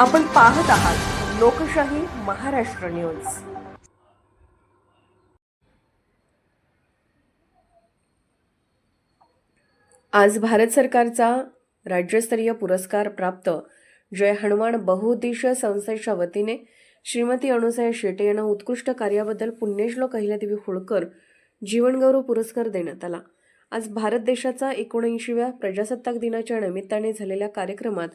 आपण पाहत आहात लोकशाही महाराष्ट्र न्यूज. आज भारत सरकारचा राज्यस्तरीय पुरस्कार प्राप्त. जय हनुमान बहुउद्देशीय संस्थेच्या वतीने श्रीमती अणुसाई शेटे यांना उत्कृष्ट कार्याबद्दल पुण्यश्लोक अहिल्यादेवी होळकर जीवनगौरव पुरस्कार देण्यात आला. आज भारत देशाचा एकोणऐंशीव्या प्रजासत्ताक दिनाच्या निमित्ताने झालेल्या कार्यक्रमात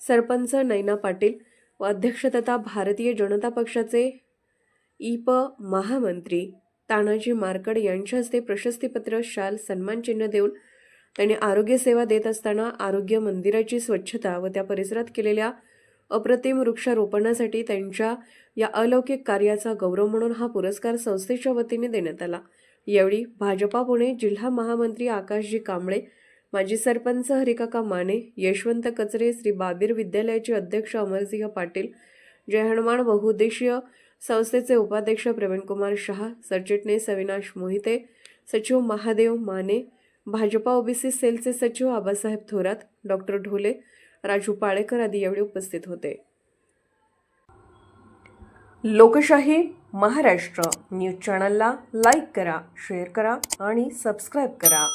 सरपंच नैना पाटील व अध्यक्षतथा भारतीय जनता पक्षाचे इप महामंत्री तानाजी मारकड यांच्या हस्ते प्रशस्तीपत्र शाल सन्मानचिन्ह देऊन त्यांनी आरोग्यसेवा देत असताना आरोग्य मंदिराची स्वच्छता व त्या परिसरात केलेल्या अप्रतिम वृक्षारोपणासाठी त्यांच्या या अलौकिक कार्याचा गौरव म्हणून हा पुरस्कार संस्थेच्या वतीने देण्यात आला. यावेळी भाजपा पुणे जिल्हा महामंत्री आकाशजी कांबळे माजी सरपंच हरिकाका माने यशवंत कचरे श्री बाबीर विद्यालयाचे अध्यक्ष अमरसिंह पाटील जय हनुमान बहुउद्देशीय संस्थेचे उपाध्यक्ष प्रवीणकुमार शहा सरचिटणीस अविनाश मोहिते सचिव महादेव माने भाजपा ओबीसी सेलचे सचिव आबासाहेब थोरात डॉक्टर ढोले राजू पाळेकर आदी यावेळी उपस्थित होते. लोकशाही महाराष्ट्र न्यूज चॅनलला लाईक करा शेअर करा आणि सबस्क्राईब करा.